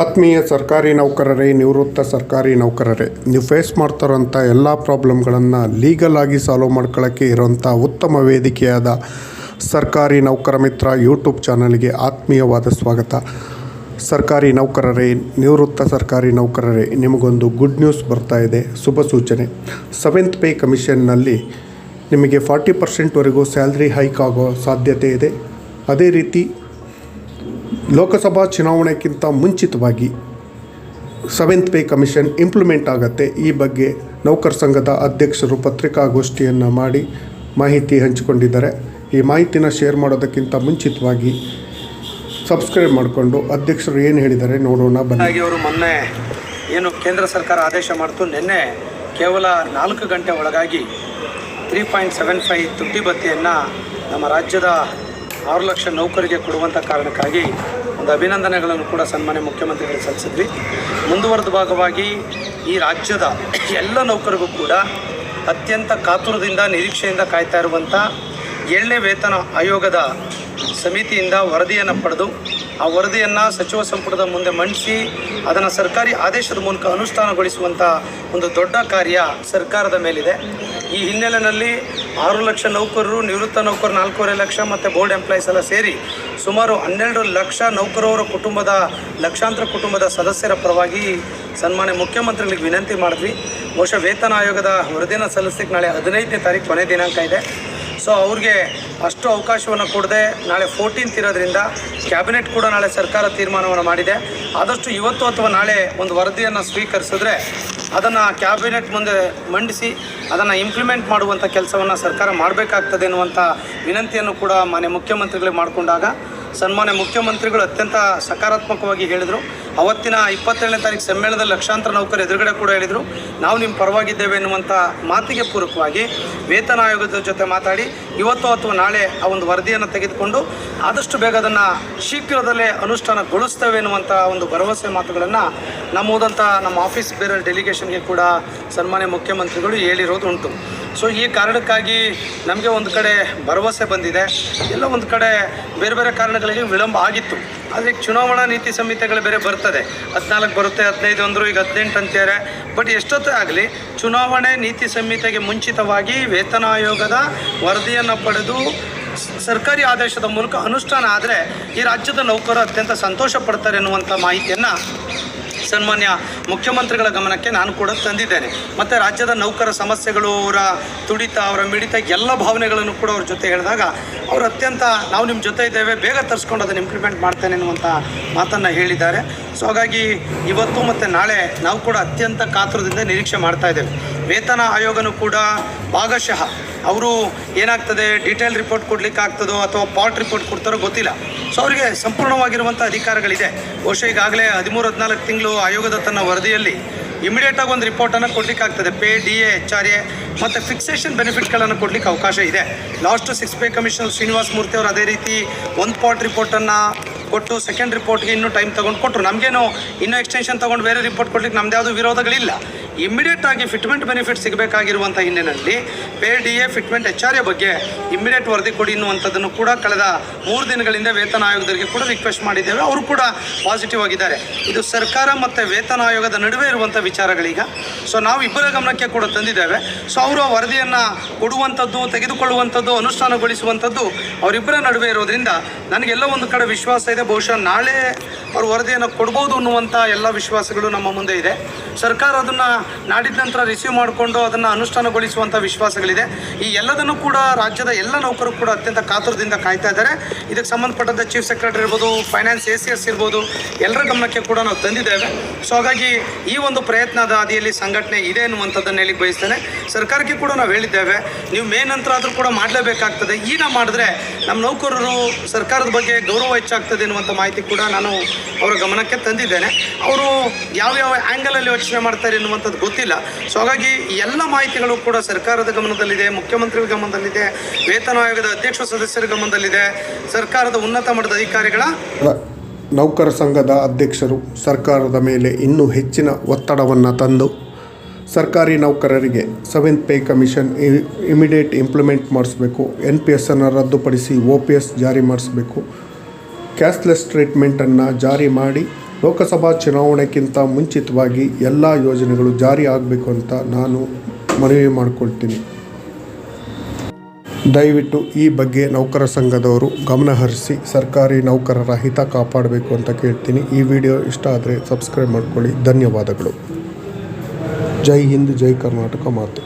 ಆತ್ಮೀಯ ಸರ್ಕಾರಿ ನೌಕರರೇ, ನಿವೃತ್ತ ಸರ್ಕಾರಿ ನೌಕರರೇ, ನೀವು ಫೇಸ್ ಮಾಡ್ತಾರಂಥ ಎಲ್ಲ ಪ್ರಾಬ್ಲಮ್ಗಳನ್ನು ಲೀಗಲ್ ಆಗಿ ಸಾಲ್ವ್ ಮಾಡ್ಕೊಳ್ಳೋಕ್ಕೆ ಇರೋಂಥ ಉತ್ತಮ ವೇದಿಕೆಯಾದ ಸರ್ಕಾರಿ ನೌಕರ ಮಿತ್ರ ಯೂಟ್ಯೂಬ್ ಚಾನಲ್ಗೆ ಆತ್ಮೀಯವಾದ ಸ್ವಾಗತ. ಸರ್ಕಾರಿ ನೌಕರರೇ, ನಿವೃತ್ತ ಸರ್ಕಾರಿ ನೌಕರರೇ, ನಿಮಗೊಂದು ಗುಡ್ ನ್ಯೂಸ್ ಬರ್ತಾ ಇದೆ. ಶುಭ ಸೂಚನೆ. ಸೆವೆಂತ್ ಪೇ ಕಮಿಷನ್ನಲ್ಲಿ ನಿಮಗೆ ಫಾರ್ಟಿ ಪರ್ಸೆಂಟ್ವರೆಗೂ ಸ್ಯಾಲ್ರಿ ಹೈಕ್ ಆಗೋ ಸಾಧ್ಯತೆ ಇದೆ. ಅದೇ ರೀತಿ ಲೋಕಸಭಾ ಚುನಾವಣೆಗಿಂತ ಮುಂಚಿತವಾಗಿ ಸೆವೆಂತ್ ಪೇ ಕಮಿಷನ್ ಇಂಪ್ಲಿಮೆಂಟ್ ಆಗುತ್ತೆ. ಈ ಬಗ್ಗೆ ನೌಕರ ಸಂಘದ ಅಧ್ಯಕ್ಷರು ಪತ್ರಿಕಾಗೋಷ್ಠಿಯನ್ನು ಮಾಡಿ ಮಾಹಿತಿ ಹಂಚಿಕೊಂಡಿದ್ದಾರೆ. ಈ ಮಾಹಿತಿನ ಶೇರ್ ಮಾಡೋದಕ್ಕಿಂತ ಮುಂಚಿತವಾಗಿ ಸಬ್ಸ್ಕ್ರೈಬ್ ಮಾಡಿಕೊಂಡು ಅಧ್ಯಕ್ಷರು ಏನು ಹೇಳಿದ್ದಾರೆ ನೋಡೋಣ, ಬನ್ನಿ. ಅವರು ಮೊನ್ನೆ ಏನು ಕೇಂದ್ರ ಸರ್ಕಾರ ಆದೇಶ ಮಾಡ್ತು, ನಿನ್ನೆ ಕೇವಲ ನಾಲ್ಕು ಗಂಟೆ ಒಳಗಾಗಿ ತ್ರೀ ಪಾಯಿಂಟ್ ಸೆವೆನ್ ಫೈವ್ ತುಟ್ಟಿ ಬತ್ತಿಯನ್ನು ನಮ್ಮ ರಾಜ್ಯದ ಆರು ಲಕ್ಷ ನೌಕರಿಗೆ ಕೊಡುವಂಥ ಕಾರಣಕ್ಕಾಗಿ ಒಂದು ಅಭಿನಂದನೆಗಳನ್ನು ಕೂಡ ಸನ್ಮಾನ್ಯ ಮುಖ್ಯಮಂತ್ರಿಗಳು ಸಲ್ಲಿಸಿದ್ವಿ. ಮುಂದುವರೆದ ಭಾಗವಾಗಿ ಈ ರಾಜ್ಯದ ಎಲ್ಲ ನೌಕರಿಗೂ ಕೂಡ ಅತ್ಯಂತ ಕಾತುರದಿಂದ ನಿರೀಕ್ಷೆಯಿಂದ ಕಾಯ್ತಾ ಇರುವಂಥ ಏಳನೇ ವೇತನ ಆಯೋಗದ ಸಮಿತಿಯಿಂದ ವರದಿಯನ್ನು ಪಡೆದು ಆ ವರದಿಯನ್ನು ಸಚಿವ ಸಂಪುಟದ ಮುಂದೆ ಮಂಡಿಸಿ ಅದನ್ನು ಸರ್ಕಾರಿ ಆದೇಶದ ಮೂಲಕ ಅನುಷ್ಠಾನಗೊಳಿಸುವಂಥ ಒಂದು ದೊಡ್ಡ ಕಾರ್ಯ ಸರ್ಕಾರದ ಮೇಲಿದೆ. ಈ ಹಿನ್ನೆಲೆಯಲ್ಲಿ ಆರು ಲಕ್ಷ ನೌಕರರು, ನಿವೃತ್ತ ನೌಕರರು ನಾಲ್ಕೂವರೆ ಲಕ್ಷ ಮತ್ತು ಬೋರ್ಡ್ ಎಂಪ್ಲಾಯೀಸ್ ಎಲ್ಲ ಸೇರಿ ಸುಮಾರು ಹನ್ನೆರಡು ಲಕ್ಷ ನೌಕರವರ ಕುಟುಂಬದ, ಲಕ್ಷಾಂತರ ಕುಟುಂಬದ ಸದಸ್ಯರ ಪರವಾಗಿ ಸನ್ಮಾನ್ಯ ಮುಖ್ಯಮಂತ್ರಿಗಳಿಗೆ ವಿನಂತಿ ಮಾಡಿದ್ವಿ. ಬಹುಶಃ ವೇತನ ಆಯೋಗದ ವರದಿನ ಸಲ್ಲಿಸಲಿಕ್ಕೆ ನಾಳೆ ಹದಿನೈದನೇ ತಾರೀಕು ಕೊನೆ ದಿನಾಂಕ ಇದೆ. ಸೊ ಅವ್ರಿಗೆ ಅಷ್ಟು ಅವಕಾಶವನ್ನು ಕೊಡದೆ ನಾಳೆ ಫೋರ್ಟೀನ್ತ್ ಇರೋದ್ರಿಂದ ಕ್ಯಾಬಿನೆಟ್ ಕೂಡ ನಾಳೆ ಸರ್ಕಾರ ತೀರ್ಮಾನವನ್ನು ಮಾಡಿದೆ. ಆದಷ್ಟು ಇವತ್ತು ಅಥವಾ ನಾಳೆ ಒಂದು ವರದಿಯನ್ನು ಸ್ವೀಕರಿಸಿದ್ರೆ ಅದನ್ನು ಕ್ಯಾಬಿನೆಟ್ ಮುಂದೆ ಮಂಡಿಸಿ ಅದನ್ನು ಇಂಪ್ಲಿಮೆಂಟ್ ಮಾಡುವಂಥ ಕೆಲಸವನ್ನು ಸರ್ಕಾರ ಮಾಡಬೇಕಾಗ್ತದೆ ಎನ್ನುವಂಥ ವಿನಂತಿಯನ್ನು ಕೂಡ ಮಾನ್ಯ ಮುಖ್ಯಮಂತ್ರಿಗಳಿಗೆ ಮಾಡಿಕೊಂಡಾಗ ಸನ್ಮಾನ್ಯ ಮುಖ್ಯಮಂತ್ರಿಗಳು ಅತ್ಯಂತ ಸಕಾರಾತ್ಮಕವಾಗಿ ಹೇಳಿದರು. ಅವತ್ತಿನ ಇಪ್ಪತ್ತೇಳನೇ ತಾರೀಕು ಸಮ್ಮೇಳನದಲ್ಲಿ ಲಕ್ಷಾಂತರ ನೌಕರ ಎದುರುಗಡೆ ಕೂಡ ಹೇಳಿದರು. ನಾವು ನಿಮ್ಮ ಪರವಾಗಿದ್ದೇವೆ ಎನ್ನುವಂಥ ಮಾತಿಗೆ ಪೂರಕವಾಗಿ ವೇತನ ಆಯೋಗದ ಜೊತೆ ಮಾತಾಡಿ ಇವತ್ತು ಅಥವಾ ನಾಳೆ ಆ ಒಂದು ವರದಿಯನ್ನು ತೆಗೆದುಕೊಂಡು ಆದಷ್ಟು ಬೇಗ ಅದನ್ನು ಶೀಘ್ರದಲ್ಲೇ ಅನುಷ್ಠಾನಗೊಳಿಸ್ತೇವೆ ಎನ್ನುವಂಥ ಒಂದು ಭರವಸೆ ಮಾತುಗಳನ್ನು ನಮ್ಮ ಹೋದಂಥ ನಮ್ಮ ಆಫೀಸ್ ಬೇರೆ ಡೆಲಿಗೇಷನ್ಗೆ ಕೂಡ ಸನ್ಮಾನ್ಯ ಮುಖ್ಯಮಂತ್ರಿಗಳು ಹೇಳಿರೋದು ಉಂಟು ಸೊ ಈ ಕಾರಣಕ್ಕಾಗಿ ನಮಗೆ ಒಂದು ಕಡೆ ಭರವಸೆ ಬಂದಿದೆ. ಎಲ್ಲ ಒಂದು ಕಡೆ ಬೇರೆ ಬೇರೆ ಕಾರಣಗಳಿಗೆ ವಿಳಂಬ ಆಗಿತ್ತು. ಆದರೆ ಚುನಾವಣಾ ನೀತಿ ಸಂಹಿತೆಗಳು ಬೇರೆ ಬರ್ತದೆ. ಹದಿನಾಲ್ಕು ಬರುತ್ತೆ, ಹದಿನೈದು ಅಂದರು ಈಗ ಹದಿನೆಂಟು ಅಂತಾರೆ ಬಟ್ ಎಷ್ಟೊತ್ತೇ ಆಗಲಿ ಚುನಾವಣೆ ನೀತಿ ಸಂಹಿತೆಗೆ ಮುಂಚಿತವಾಗಿ ವೇತನ ಆಯೋಗದ ವರದಿಯನ್ನು ಪಡೆದು ಸರ್ಕಾರಿ ಆದೇಶದ ಮೂಲಕ ಅನುಷ್ಠಾನ ಆದರೆ ಈ ರಾಜ್ಯದ ನೌಕರರು ಅತ್ಯಂತ ಸಂತೋಷ ಪಡ್ತಾರೆ ಎನ್ನುವಂಥ ಮಾಹಿತಿಯನ್ನು ಸನ್ಮಾನ್ಯ ಮುಖ್ಯಮಂತ್ರಿಗಳ ಗಮನಕ್ಕೆ ನಾನು ಕೂಡ ತಂದಿದ್ದೇನೆ. ಮತ್ತು ರಾಜ್ಯದ ನೌಕರ ಸಮಸ್ಯೆಗಳು, ಅವರ ತುಡಿತ, ಅವರ ಮಿಡಿತ, ಎಲ್ಲ ಭಾವನೆಗಳನ್ನು ಕೂಡ ಅವ್ರ ಜೊತೆ ಹೇಳಿದಾಗ ಅವರು ಅತ್ಯಂತ ನಾವು ನಿಮ್ಮ ಜೊತೆ ಇದ್ದೇವೆ, ಬೇಗ ತರಿಸ್ಕೊಂಡು ಅದನ್ನು ಇಂಪ್ಲಿಮೆಂಟ್ ಮಾಡ್ತೇನೆ ಅನ್ನುವಂಥ ಮಾತನ್ನು ಹೇಳಿದ್ದಾರೆ. ಸೊ ಹಾಗಾಗಿ ಇವತ್ತು ಮತ್ತು ನಾಳೆ ನಾವು ಕೂಡ ಅತ್ಯಂತ ಕಾತುರದಿಂದ ನಿರೀಕ್ಷೆ ಮಾಡ್ತಾ ಇದ್ದೇವೆ. ವೇತನ ಆಯೋಗನೂ ಕೂಡ ಭಾಗಶಃ ಅವರು ಏನಾಗ್ತದೆ ಡೀಟೇಲ್ ರಿಪೋರ್ಟ್ ಕೊಡ್ಲಿಕ್ಕೆ ಆಗ್ತದೋ ಅಥವಾ ಪಾರ್ಟ್ ರಿಪೋರ್ಟ್ ಕೊಡ್ತಾರೋ ಗೊತ್ತಿಲ್ಲ. ಸೊ ಅವರಿಗೆ ಸಂಪೂರ್ಣವಾಗಿರುವಂಥ ಅಧಿಕಾರಗಳಿದೆ. ಬಹುಶಃ ಈಗಾಗಲೇ ಹದಿಮೂರು, ಹದಿನಾಲ್ಕು ತಿಂಗಳು ಆಯೋಗದ ತನ್ನ ವರದಿಯಲ್ಲಿ ಇಮಿಡಿಯೇಟಾಗಿ ಒಂದು ರಿಪೋರ್ಟನ್ನು ಕೊಡ್ಲಿಕ್ಕೆ ಆಗ್ತದೆ pay D A H R A ಮತ್ತು ಫಿಕ್ಸೇಷನ್ ಬೆನಿಫಿಟ್ಗಳನ್ನು ಕೊಡ್ಲಿಕ್ಕೆ ಅವಕಾಶ ಇದೆ. Last six pay commissioner Srinivas Murthy ಅವರು ಅದೇ ರೀತಿ ಒಂದು ಪಾರ್ಟ್ ರಿಪೋರ್ಟನ್ನು ಕೊಟ್ಟು ಸೆಕೆಂಡ್ ರಿಪೋರ್ಟ್ಗೆ ಇನ್ನೂ ಟೈಮ್ ತೊಗೊಂಡು ಕೊಟ್ಟರು ನಮಗೇನು ಇನ್ನೂ ಎಕ್ಸ್ಟೆನ್ಷನ್ ತೊಗೊಂಡು ಬೇರೆ ರಿಪೋರ್ಟ್ ಕೊಡ್ಲಿಕ್ಕೆ ನಮ್ದು ಯಾವುದು ವಿರೋಧಗಳಿಲ್ಲ. ಇಮ್ಮಿಡಿಯೇಟ್ ಆಗಿ ಫಿಟ್ಮೆಂಟ್ ಬೆನಿಫಿಟ್ ಸಿಗಬೇಕಾಗಿರುವಂಥ ಹಿನ್ನೆಲೆಯಲ್ಲಿ pay D A fitment H R A ಬಗ್ಗೆ ಇಮ್ಮಿಡಿಯೇಟ್ ವರದಿ ಕೊಡಿ ಎನ್ನುವಂಥದ್ದನ್ನು ಕೂಡ ಕಳೆದ ಮೂರು ದಿನಗಳಿಂದ ವೇತನ ಆಯೋಗದವರಿಗೆ ಕೂಡ ರಿಕ್ವೆಸ್ಟ್ ಮಾಡಿದ್ದೇವೆ. ಅವರು ಕೂಡ ಪಾಸಿಟಿವ್ ಆಗಿದ್ದಾರೆ. ಇದು ಸರ್ಕಾರ ಮತ್ತು ವೇತನ ಆಯೋಗದ ನಡುವೆ ಇರುವಂಥ ವಿಚಾರಗಳೀಗ. ಸೊ ನಾವು ಇಬ್ಬರ ಗಮನಕ್ಕೆ ಕೂಡ ತಂದಿದ್ದೇವೆ. ಸೊ ಅವರು ವರದಿಯನ್ನು ಕೊಡುವಂಥದ್ದು, ತೆಗೆದುಕೊಳ್ಳುವಂಥದ್ದು, ಅನುಷ್ಠಾನಗೊಳಿಸುವಂಥದ್ದು ಅವರಿಬ್ಬರ ನಡುವೆ ಇರೋದ್ರಿಂದ ನನಗೆಲ್ಲ ಒಂದು ಕಡೆ ವಿಶ್ವಾಸ ಇದೆ. ಬಹುಶಃ ನಾಳೆ ಅವರು ವರದಿಯನ್ನು ಕೊಡ್ಬೋದು ಅನ್ನುವಂಥ ಎಲ್ಲ ವಿಶ್ವಾಸಗಳು ನಮ್ಮ ಮುಂದೆ ಇದೆ. ಸರ್ಕಾರ ಅದನ್ನು ನಾಡಿದ ನಂತರ ರಿಸೀವ್ ಮಾಡಿಕೊಂಡು ಅದನ್ನು ಅನುಷ್ಠಾನಗೊಳಿಸುವಂಥ ವಿಶ್ವಾಸಗಳಿದೆ. ಈ ಎಲ್ಲದನ್ನು ಕೂಡ ರಾಜ್ಯದ ಎಲ್ಲ ನೌಕರರು ಕೂಡ ಅತ್ಯಂತ ಕಾತುರದಿಂದ ಕಾಯ್ತಾ ಇದ್ದಾರೆ. ಇದಕ್ಕೆ ಸಂಬಂಧಪಟ್ಟಂಥ ಚೀಫ್ ಸೆಕ್ರೆಟರಿ ಇರ್ಬೋದು ಫೈನಾನ್ಸ್ ಎ ಸಿ ಎಸ್ ಇರ್ಬೋದು, ಎಲ್ಲರ ಗಮನಕ್ಕೆ ಕೂಡ ನಾವು ತಂದಿದ್ದೇವೆ. ಸೊ ಹಾಗಾಗಿ ಈ ಒಂದು ಪ್ರಯತ್ನದ ಹಾದಿಯಲ್ಲಿ ಸಂಘಟನೆ ಇದೆ ಅನ್ನುವಂಥದ್ದನ್ನು ಹೇಳಿ ಬಯಸ್ತೇನೆ. ಸರ್ಕಾರಕ್ಕೆ ಕೂಡ ನಾವು ಹೇಳಿದ್ದೇವೆ. ನೀವು ಮೇ ನಂತರ ಆದರೂ ಕೂಡ ಮಾಡಲೇಬೇಕಾಗ್ತದೆ. ಈಗ ಮಾಡಿದ್ರೆ ನಮ್ಮ ನೌಕರರು ಸರ್ಕಾರದ ಬಗ್ಗೆ ಗೌರವ ಹೆಚ್ಚಾಗ್ತದೆ ಅನ್ನುವಂಥ ಮಾಹಿತಿ ಕೂಡ ನಾನು ಅವರ ಗಮನಕ್ಕೆ ತಂದಿದ್ದೇನೆ. ಅವರು ಯಾವ್ಯಾವ ಆ್ಯಂಗಲಲ್ಲಿ ಯೋಚನೆ ಮಾಡ್ತಾರೆ ಎನ್ನುವಂಥದ್ದು ಗೊತ್ತಿಲ್ಲ. ಸೊ ಹಾಗಾಗಿ ಎಲ್ಲ ಮಾಹಿತಿಗಳು ಕೂಡ ಸರ್ಕಾರದ ಗಮನದಲ್ಲಿದೆ, ಮುಖ್ಯಮಂತ್ರಿಗಳ ಗಮನದಲ್ಲಿದೆ, ವೇತನ ಆಯೋಗದ ಅಧ್ಯಕ್ಷ ಸದಸ್ಯರ ಗಮನದಲ್ಲಿದೆ, ಸರ್ಕಾರದ ಉನ್ನತ ಮಟ್ಟದ ಅಧಿಕಾರಿಗಳ ನೌಕರ ಸಂಘದ ಅಧ್ಯಕ್ಷರು ಸರ್ಕಾರದ ಮೇಲೆ ಇನ್ನೂ ಹೆಚ್ಚಿನ ಒತ್ತಡವನ್ನು ತಂದು, ಸರ್ಕಾರಿ ನೌಕರರಿಗೆ seventh pay commission immediate implement ಮಾಡಿಸ್ಬೇಕು ಎನ್ ಪಿ ಎಸ್ಸನ್ನು ರದ್ದುಪಡಿಸಿ ಒ ಪಿ ಎಸ್ ಜಾರಿ ಮಾಡಿಸ್ಬೇಕು ಕ್ಯಾಶ್ಲೆಸ್ ಟ್ರೀಟ್ಮೆಂಟನ್ನು ಜಾರಿ ಮಾಡಿ ಲೋಕಸಭಾ ಚುನಾವಣೆಗಿಂತ ಮುಂಚಿತವಾಗಿ ಎಲ್ಲ ಯೋಜನೆಗಳು ಜಾರಿ ಆಗಬೇಕು ಅಂತ ನಾನು ಮನವಿ ಮಾಡಿಕೊಳ್ತೀನಿ. ದಯವಿಟ್ಟು ಈ ಬಗ್ಗೆ ನೌಕರ ಸಂಘದವರು ಗಮನಹರಿಸಿ ಸರ್ಕಾರಿ ನೌಕರರ ಹಿತ ಕಾಪಾಡಬೇಕು ಅಂತ ಕೇಳ್ತೀನಿ. ಈ ವಿಡಿಯೋ ಇಷ್ಟ ಆದರೆ ಸಬ್ಸ್ಕ್ರೈಬ್ ಮಾಡ್ಕೊಳ್ಳಿ. ಧನ್ಯವಾದಗಳು. ಜೈ ಹಿಂದ್, ಜೈ ಕರ್ನಾಟಕ ಮಾತು.